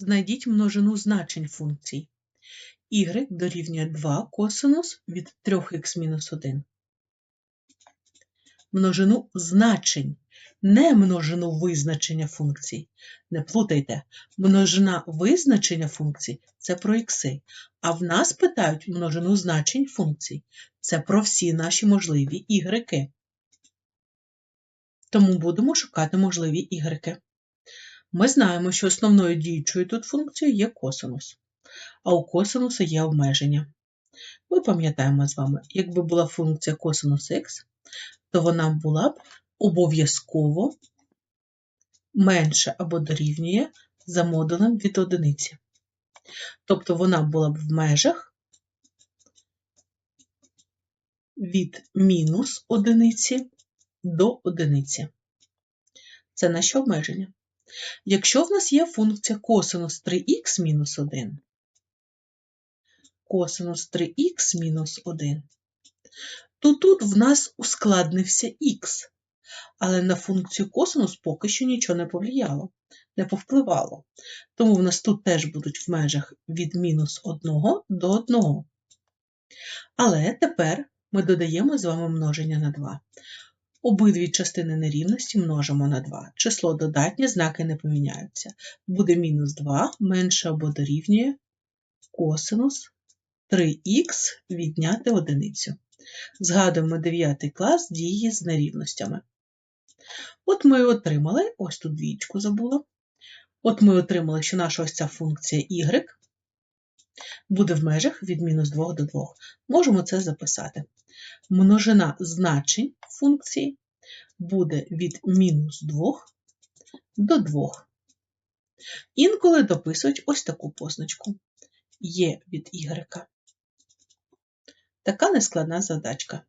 знайдіть множину значень функцій. y дорівнює 2 косинус від 3х-1. Множину значень, не множину визначення функцій. Не плутайте, множина визначення функцій це про ікси, а в нас питають множину значень функцій. Це про всі наші можливі ігреки. Тому будемо шукати можливі ігреки. Ми знаємо, що основною діючою тут функцією є косинус, а у косинуса є обмеження. Ми пам'ятаємо з вами, якби була функція косинус х, то вона була б обов'язково менше або дорівнює за модулем від одиниці. Тобто вона була б в межах від мінус одиниці до одиниці. Це наші обмеження. Якщо в нас є функція косинус 3х мінус 1, косинус 3х мінус 1, то тут в нас ускладнився х, але на функцію косинус поки що нічого не повлияло, не повпливало. Тому в нас тут теж будуть в межах від мінус 1 до 1. Але тепер ми додаємо з вами множення на 2. Обидві частини нерівності множимо на 2. Число додатнє, знаки не поміняються. Буде мінус 2 менше або дорівнює косинус 3х відняти одиницю. Згадуємо 9 клас дії з нерівностями. От ми отримали, ось тут двічку забула. От ми отримали, що наша ось ця функція y буде в межах від мінус 2 до 2. Можемо це записати. Множина значень функції буде від мінус 2 до 2. Інколи дописують ось таку позначку є від y. Така нескладна задачка.